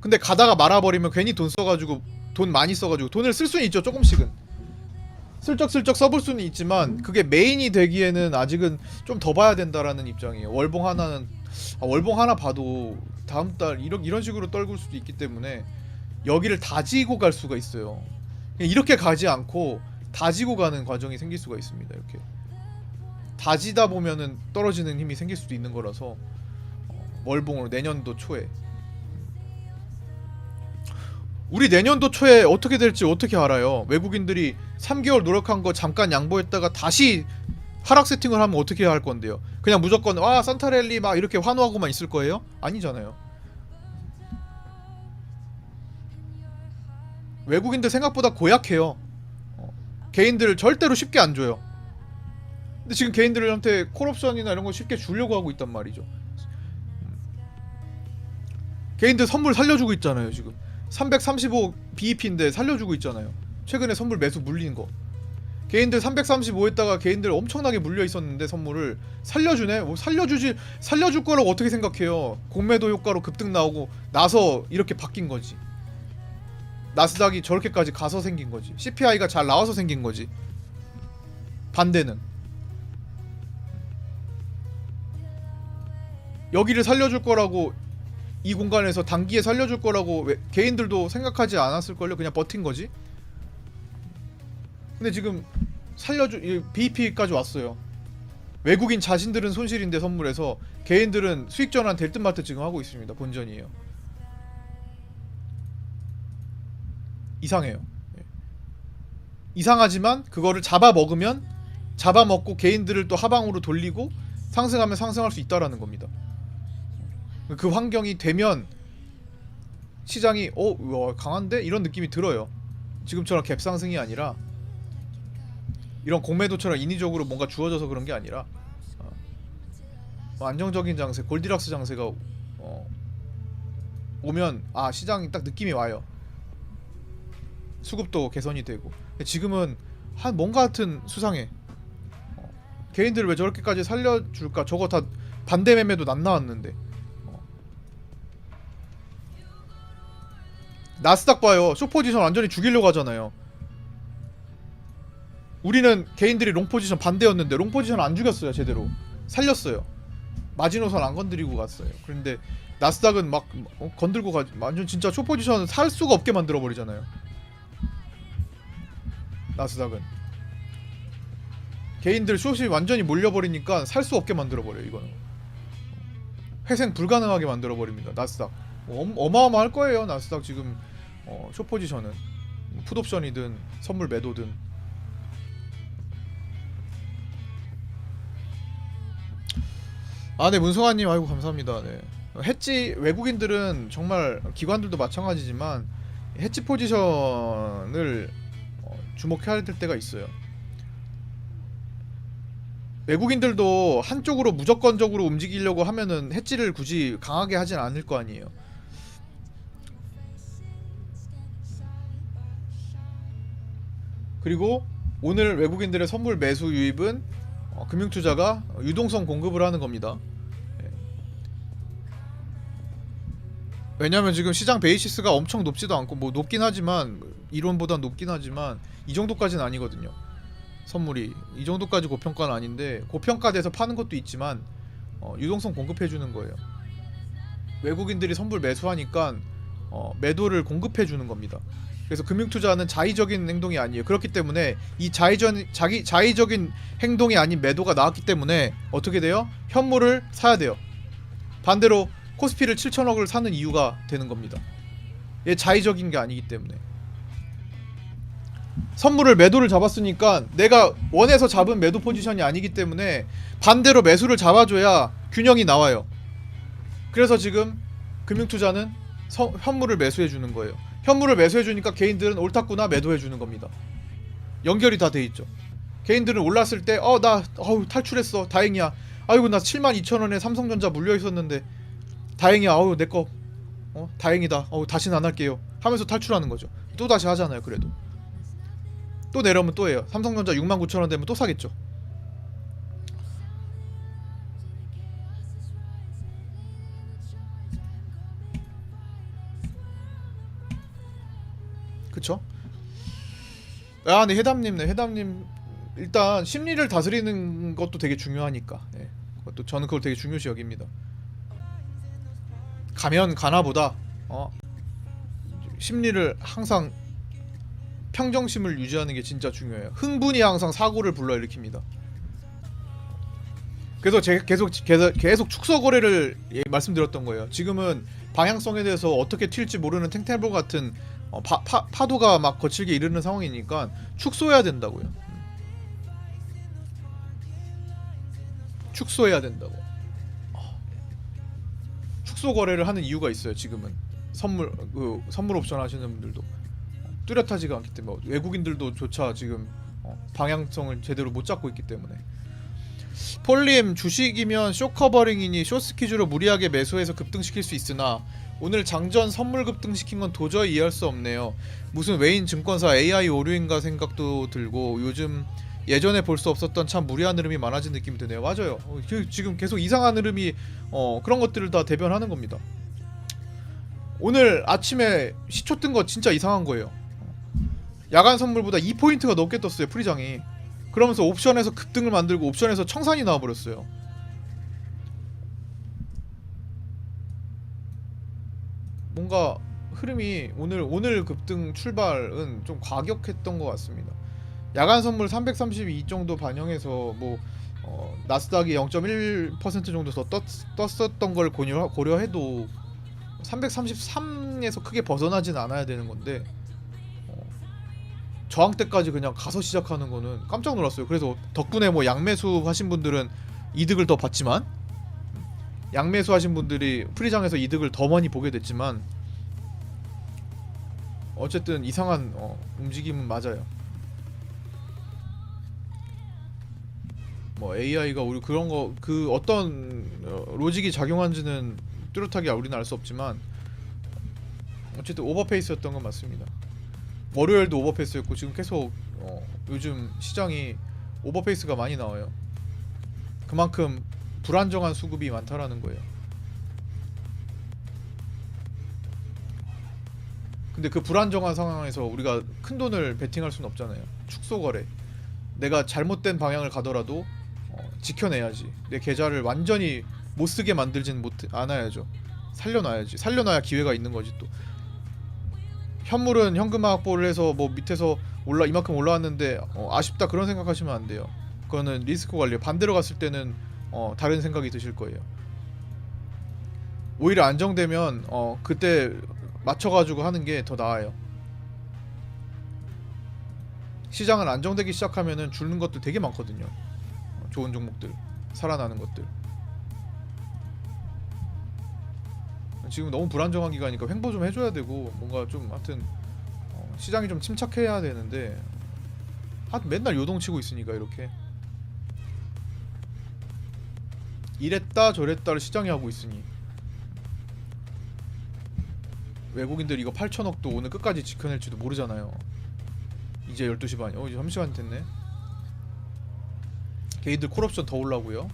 근데 가다가 말아버리면 괜히 돈 써가지고 돈 많이 써가지고 돈을 쓸 수는 있죠 조금씩은. 슬쩍슬쩍 써볼 수는 있지만 그게 메인이 되기에는 아직은 좀 더 봐야 된다라는 입장이에요. 월봉 하나는 아, 월봉 하나 봐도 다음 달 이런 이런 식으로 떨굴 수도 있기 때문에 여기를 다지고 갈 수가 있어요. 이렇게 가지 않고 다지고 가는 과정이 생길 수가 있습니다 이렇게. 다지다 보면은 떨어지는 힘이 생길 수도 있는 거라서 어, 월봉으로 내년도 초에 우리 내년도 초에 어떻게 될지 어떻게 알아요? 외국인들이 3개월 노력한 거 잠깐 양보했다가 다시 하락 세팅을 하면 어떻게 할 건데요? 그냥 무조건 와 산타랠리 막 이렇게 환호하고만 있을 거예요? 아니잖아요. 외국인들 생각보다 고약해요. 어, 개인들 절대로 쉽게 안 줘요. 근데 지금 개인들한테 콜옵션이나 이런 거 쉽게 주려고 하고 있단 말이죠. 음. 개인들 선물 살려주고 있잖아요 지금. 335 BEP인데 살려주고 있잖아요. 최근에 선물 매수 물린 거. 개인들 335에다가 개인들 엄청나게 물려 있었는데 선물을 살려주네. 뭐 살려주지 살려줄 거라고 어떻게 생각해요? 공매도 효과로 급등 나오고 나서 이렇게 바뀐 거지. 나스닥이 저렇게까지 가서 생긴 거지. CPI가 잘 나와서 생긴 거지. 반대는 여기를 살려줄 거라고 이 공간에서 단기에 살려줄 거라고 왜- 개인들도 생각하지 않았을걸요? 그냥 버틴 거지. 근데 지금 살려주 이 BEP까지 왔어요. 외국인 자신들은 손실인데 선물해서 개인들은 수익 전환 될 듯 말 듯 지금 하고 있습니다. 본전이에요. 이상해요. 예. 이상하지만 그거를 잡아 먹으면 잡아 먹고 개인들을 또 하방으로 돌리고 상승하면 상승할 수 있다라는 겁니다. 그 환경이 되면 시장이 어 우와, 강한데 이런 느낌이 들어요. 지금처럼 갭 상승이 아니라 이런 공매도처럼 인위적으로 뭔가 주어져서 그런 게 아니라 어, 뭐 안정적인 장세, 골디락스 장세가 어, 오면 아 시장이 딱 느낌이 와요. 수급도 개선이 되고 지금은 한 뭔가 같은 수상해. 어, 개인들 왜 저렇게까지 살려줄까? 저거 다 반대 매매도 안 나왔는데. 나스닥 봐요. 쇼포지션 완전히 죽이려고 하잖아요. 우리는 개인들이 롱포지션 반대였는데 롱포지션 안 죽였어요 제대로. 살렸어요. 마지노선 안 건드리고 갔어요. 그런데 나스닥은 막 어, 건들고 가 완전 진짜 쇼포지션 살 수가 없게 만들어 버리잖아요. 나스닥은. 개인들 숏이 완전히 몰려버리니까 살 수 없게 만들어 버려 요 이거는. 회생 불가능하게 만들어 버립니다 나스닥 어, 어마어마할 거예요. 나스닥 지금 어, 숏 포지션은. 풋옵션이든 선물 매도든. 아 네 문성아님 아이고 감사합니다. 네. 해지 외국인들은 정말 기관들도 마찬가지지만 해지 포지션을 어, 주목해야 될 때가 있어요. 외국인들도 한쪽으로 무조건적으로 움직이려고 하면은 해지를 굳이 강하게 하진 않을 거 아니에요 그리고 오늘 외국인들의 선물 매수 유입은 어, 금융투자가 유동성 공급을 하는 겁니다. 예. 왜냐하면 지금 시장 베이시스가 엄청 높지도 않고 뭐 높긴 하지만 이론보다 높긴 하지만 이 정도까지는 아니거든요. 선물이 이 정도까지 고평가는 아닌데 고평가돼서 파는 것도 있지만 어, 유동성 공급해 주는 거예요. 외국인들이 선물 매수하니까 어, 매도를 공급해 주는 겁니다. 그래서 금융 투자는 자의적인 행동이 아니에요. 그렇기 때문에 이 자의적 자기 자의적인 행동이 아닌 매도가 나왔기 때문에 어떻게 돼요? 현물을 사야 돼요. 반대로 코스피를 7천억을 사는 이유가 되는 겁니다. 얘 자의적인 게 아니기 때문에 선물을 매도를 잡았으니까 내가 원해서 잡은 매도 포지션이 아니기 때문에 반대로 매수를 잡아줘야 균형이 나와요. 그래서 지금 금융투자는 서, 현물을 매수해 주는 거예요. 현물을 매수해 주니까 개인들은 옳았구나 매도해 주는 겁니다. 연결이 다 돼 있죠. 개인들은 올랐을 때 어 나 어우 탈출했어 다행이야. 아이고 나 7만 2천 원에 삼성전자 물려 있었는데 다행이야. 어우 내 거 어 다행이다. 어우 다시는 안 할게요. 하면서 탈출하는 거죠. 또 다시 하잖아요. 그래도 또 내려오면 또 해요. 삼성전자 6만 9천 원 되면 또 사겠죠. 그쵸? 아, 네 해담님, 네 해담님 일단 심리를 다스리는 것도 되게 중요하니까. 예. 그것도 저는 그걸 되게 중요시 여깁니다. 가면 가나보다 어 심리를 항상 평정심을 유지하는 게 진짜 중요해요. 흥분이 항상 사고를 불러일으킵니다. 그래서 제가 계속 계속, 계속 축소 거래를 예, 말씀드렸던 거예요. 지금은 방향성에 대해서 어떻게 튈지 모르는 탱탱볼 같은 어, 파, 파, 파도가 막 거칠게 이르는 상황이니까 축소해야 된다고요. 음. 축소해야 된다고. 어. 축소 거래를 하는 이유가 있어요. 지금은 선물 그 선물 옵션 하시는 분들도 뚜렷하지가 않기 때문에 외국인들도 조차 지금 어, 방향성을 제대로 못 잡고 있기 때문에 폴림 주식이면 쇼커버링이니 쇼스키즈로 무리하게 매수해서 급등시킬 수 있으나 오늘 장전 선물 급등시킨 건 도저히 이해할 수 없네요. 무슨 외인 증권사 AI 오류인가 생각도 들고 요즘 예전에 볼 수 없었던 참 무리한 흐름이 많아진 느낌이 드네요. 맞아요. 어, 그- 지금 계속 이상한 흐름이 어, 그런 것들을 다 대변하는 겁니다. 오늘 아침에 시초 뜬 거 진짜 이상한 거예요. 야간 선물보다 2포인트가 넘게 떴어요 프리장이 그러면서 옵션에서 급등을 만들고 옵션에서 청산이 나와버렸어요 뭔가 흐름이 오늘 오늘 급등 출발은 좀 과격했던 것 같습니다 야간 선물 332 정도 반영해서 뭐 어, 나스닥이 0.1% 정도 더 떴, 떴었던 걸 고려, 고려해도 333에서 크게 벗어나진 않아야 되는 건데 저항 때까지 그냥 가서 시작하는 거는 깜짝 놀랐어요. 그래서 덕분에 뭐 양매수 하신 분들은 이득을 더 봤지만 양매수 하신 분들이 프리장에서 이득을 더 많이 보게 됐지만 어쨌든 이상한 어, 움직임은 맞아요. 뭐 AI가 우리 그런 거 그 어떤 어, 로직이 작용한지는 뚜렷하게 우리는 알 수 없지만 어쨌든 오버페이스였던 건 맞습니다. 월요일도 오버페이스였고 지금 계속 어, 요즘 시장이 오버페이스가 많이 나와요. 그만큼 불안정한 수급이 많다라는 거예요. 근데 그 불안정한 상황에서 우리가 큰 돈을 베팅할 수는 없잖아요. 축소 거래. 내가 잘못된 방향을 가더라도 어, 지켜내야지. 내 계좌를 완전히 못 쓰게 만들지는 못 않아야죠. 살려놔야지. 살려놔야 기회가 있는 거지 또. 현물은 현금화 확보를 해서 뭐 밑에서 올라 이만큼 올라왔는데 어, 아쉽다 그런 생각하시면 안 돼요. 그거는 리스크 관리. 반대로 갔을 때는 어, 다른 생각이 드실 거예요. 오히려 안정되면 어, 그때 맞춰가지고 하는 게 더 나아요. 시장은 안정되기 시작하면은 주는 것도 되게 많거든요. 어, 좋은 종목들, 살아나는 것들. 지금 너무 불안정한 기간이니까 횡보 좀 해줘야 되고 뭔가 좀 하여튼 어, 시장이 좀 침착해야 되는데 하여튼 맨날 요동치고 있으니까 이렇게 이랬다 저랬다를 시장이 하고 있으니 외국인들 이거 8천억도 오늘 끝까지 지켜낼지도 모르잖아요. 이제 12시 반이 어 이제 3시간 됐네. 걔이들 콜옵션 더 올라고요